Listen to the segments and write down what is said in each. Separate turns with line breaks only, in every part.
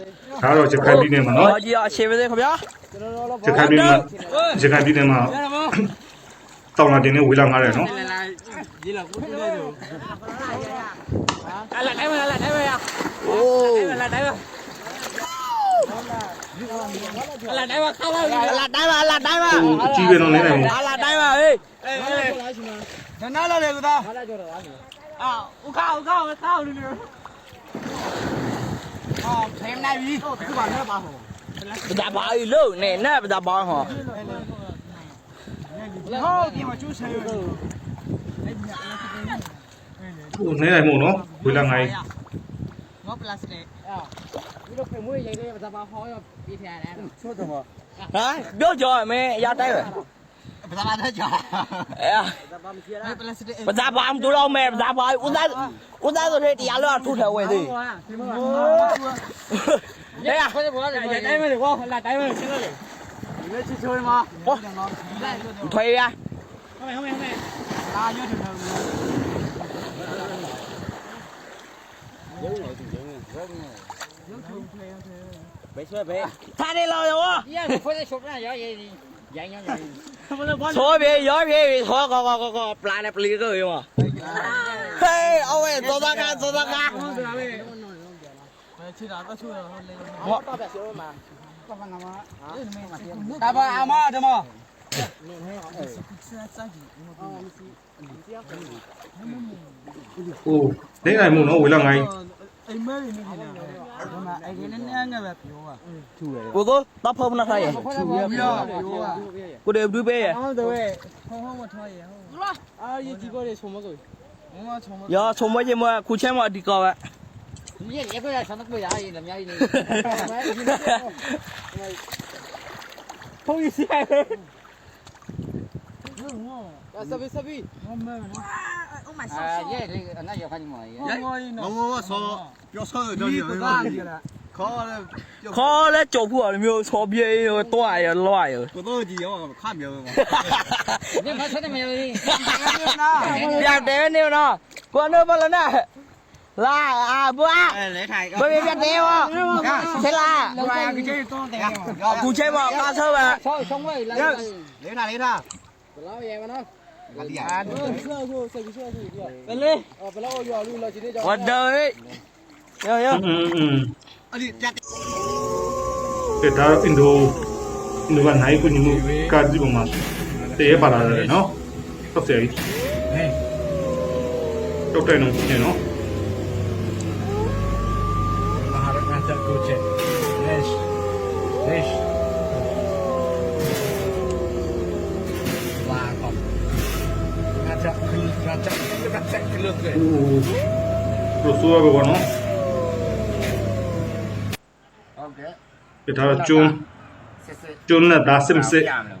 ဒါကတော့ရခိုင်ပြည်နယ်မှာနော်
ဟောကြီးအရှိပါသေးခင်ဗျာ
ရခိုင်ပြည်နယ်မှာရခိုင်ပြည်နယ်မှာတောင်လာတင်နဲ့ဝေးလာငားတယ်နော်
À, là đấy mà, là đấy mà.
โอ้
Là đấy mà. Là đấy mà, không đâu.
အလာတိုင်းပါအလာတိုင်းပါ
ဟိုအကြီးပဲတော့နေနိုင်ဘူး
အလာတိုင်းပါဟေး
Nó lo liền của tao. À, u cao, u cao, u cao đi nữa. Ờ, thêm này đi. Cứ bảo nó bảo hổ.
ပဒါပါအီလို့နေနဲ့ပဒါပါဟော
Hô, thì mà chú xe rồi.
ဟိုနေနိုင်မို့နော်ဝေးလာငားရင်
Ngóp plastic. À. Đi đâu phải mua vậy đây mà tao bảo hỏi đi theo này. Số tao mà.
ဟမ်ပြောကြော်မင်းအရာတိုင်းပဲ
Mà tao bảo thế chả.
အဲ
Đây plastic.
ပ ဒါပါမတူတော့မဲပဒါပါဦးသားဦးသားဆိုတဲ့တရားလို့ထူထဝဲသေး
Đây à? Là đấy mà được không? Là đấy mà được chứ rồi. Đi chơi chơi mà.
ဟောထွေးရ
Không mày, không mày, không mày. À, nhớ thường thường.
ထားတယ်လို့ရော
Yeah, before they shop now, yeah, yeah, yeah. Yeah, yeah, yeah.
ဆိုပြေ ရောပြေဆိုကောကောကောကောပလာနဲ့ပလီကိုရောဟေးအဝဲသောတာကသောတာက
Ta ba ama đó mà.
ဟိုနေနိုင်မို့ နော်ဝေးလာငားရင်
Ai mê thì như thế nào? Nhưng mà ai cái nó nghe về biểu à.
ကိုကိုတော့ဖုန်းနာထားရ
Không có biểu biểu à.
ကိုတွေဒူပေးရ
Không được vậy. Không không mà thôi vậy. À, ये chỉ có để sống rồi. Không có sống.
ရောချုံမချင်းမခုချင်းမဒီကောပဲ
Như vậy cái sao nó bây giờ gì làm nhau gì. Không gì sai. Sabi sabi. À, vậy thì nó giờ phải ngồi.
ngô so cho sơ cho nhiều khó đấy
ခေါ်လဲကြုံဖို့အမျိုးဆောပြေးတော့ရလွားရ
của tôi gì mà khác nhiều mà
Nhưng mà sao nó mày đi.
ပြောက်တယ်နေနော်ကိုနော်ဘလနာလာအာဘွား
lấy thầy
ဘယ်ပြတ်တယ်ဝဆလာ
Rồi cái chơi to tiền.
ခုချင်းမကားဆောပဲ
Thôi xong rồi là
lấy thầy lấy thầy
Lâu vậy mà nó.
là đi à
ငါလီယာဘယ်လေဘယ်လောက်ရော်လူလာချင်နေကြ
ဝတ်တော်
ဟေးယောယော
အဲ့ဒီတ
က်တဲ့ဒါအင်ဒိုအင်ဒိုကနိုင်ကိုညမှုကာဒီပုံမှာတရေပါလာတယ်နော်ဟုတ်တယ်ဟေးတော့တယ်နော်ရှင်
နော် ngajak ngajak ke lương kìa
ဟိုလိုဆိုရပါဘောနော်
ok
ကဲဒါတော့ကျွန်း
sẽ sẽ
ကျွန်းနဲ့ဒါစစ်မစစ်
làm được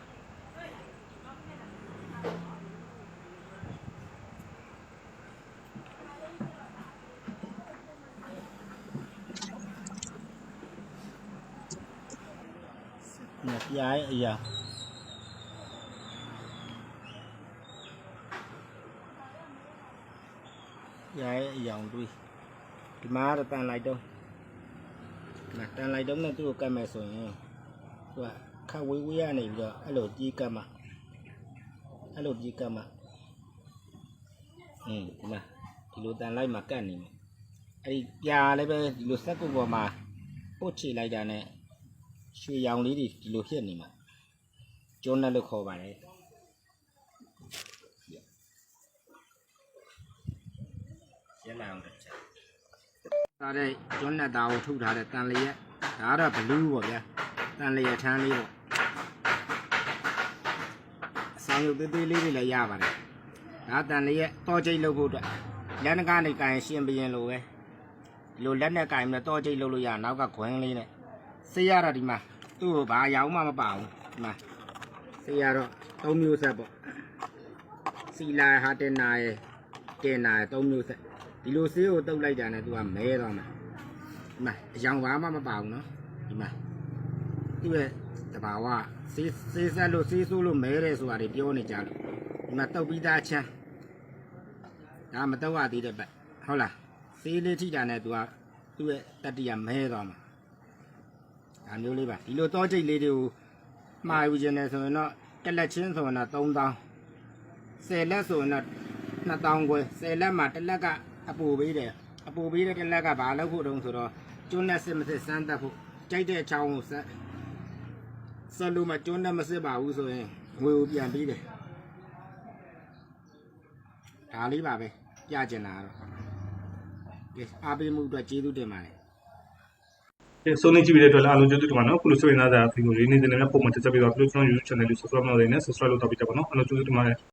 ယ်နော်
lừa bí số này mẹ tỷ lý rồi đến này chạy đi đâu mà tôi chạy dây rồi nhặt giấy bây giờ giấy dòng tôi thì má đã tan lại đâu nè tan lại đúng nên tôi cầm mẹ rồi nha và khá quý quý này giờ ai lột gì cầm à ai lột gì cầm à ừ mà thì lột tan lại mà cái này ai già lấy về lột sắc của bà mà bút chỉ lại giờ này ရွှေရောင်လေးတွေဒီလိုဖြစ်နေမှာကျွန်းနဲ့လို့ခေါ်ပါတယ်ရလာအောင်တစ်ချက်ဒါတဲ့ကျွန်းနဲ့သားကိုထုတ်ထားတဲ့တန်လျက်ဒါကတော့ဘလူးပေါ့ဗျာတန်လျက်ထမ်းလေးပေါ့အဆောင်ရုပ်သေးသေးလေးတွေလည်းရပါတယ်ဒါတန်လျက်တောကျိတ်လုပ်ဖို့အတွက်လက်နက်ကနေကင်ရှင်ဘရင်လိုပဲဒီလိုလက်နဲ့ကင်ပြီးတော့တောကျိတ်လုပ်လို့ရနောက်ကခွင်းလေးနဲ့ ဆေးရတာဒီမှာသူ့ကိုဘာရောင်မှမပါဘူးဒီမှာဆေးရတော့၃မျိုးဆက်ပေါ့စီလာဟာတင်နာရဲ့တင်နာရဲ့၃မျိုးဆက်ဒီလိုဆေးကိုတုတ်လိုက်တာနဲ့သူကမဲသွားမှာဒီမှာအယောင်ဘာမှမပါဘူးနော်ဒီမှာသူ့ရဲ့တဘာဝဆေးဆေးဆက်လို့ဆေးဆိုးလို့မဲတယ်ဆိုတာတွေပြောနေကြလို့ဒီမှာတုတ်ပြီးသားချမ်းဒါမတော့ရသေးတဲ့ဘက်ဟုတ်လားစေးလေးထိတာနဲ့ तू ကသူ့ရဲ့တတ္တိယမဲသွားမှာ ဒါမျိုးလေးပါဒီလိုတောကျိတ်လေးတွေကိုမှာယူခြင်းနဲ့ဆိုရင်တော့တစ်လက်ချင်းဆိုရင်တော့3000 10လက်ဆိုရင်တော့2000ခွဲ10လက်မှာတစ်လက်ကအပူပေးတယ်အပူပေးတဲ့တစ်လက်ကဘာလုပ်ဖို့တုံးဆိုတော့ကျွန်းနဲ့စစ်မစစ်စမ်းတတ်ဖို့ကြိုက်တဲ့ချောင်းကိုဆက်ဆက်လို့မကျွန်းနဲ့မစစ်ပါဘူးဆိုရင်ငွေကိုပြန်ပေးတယ်ဒါလေးပါပဲပြကျင်တာကတော့ကဲအားပေးမှုအတွက်ကျေးဇူးတင်ပါတယ်
ဒီ ဆုံးနေကြည့်ပြီးတဲ့အတွက်လည်းအားလုံးကျေးဇူးတင်ပါနော်ခုလိုဆိုရင်သားဗီဒီယိုလေးနေ့စဉ်နဲ့ပုံမှန်တက်ဆက်ပြီးတော့ပြုလုပ်ကျွန်တော် YouTube channel လေး subscribe လုပ်နေနဲ့ subscribe လုပ်တော့ပြီးတော့ပါနော်အားလုံးကျေးဇူးတင်ပါတယ်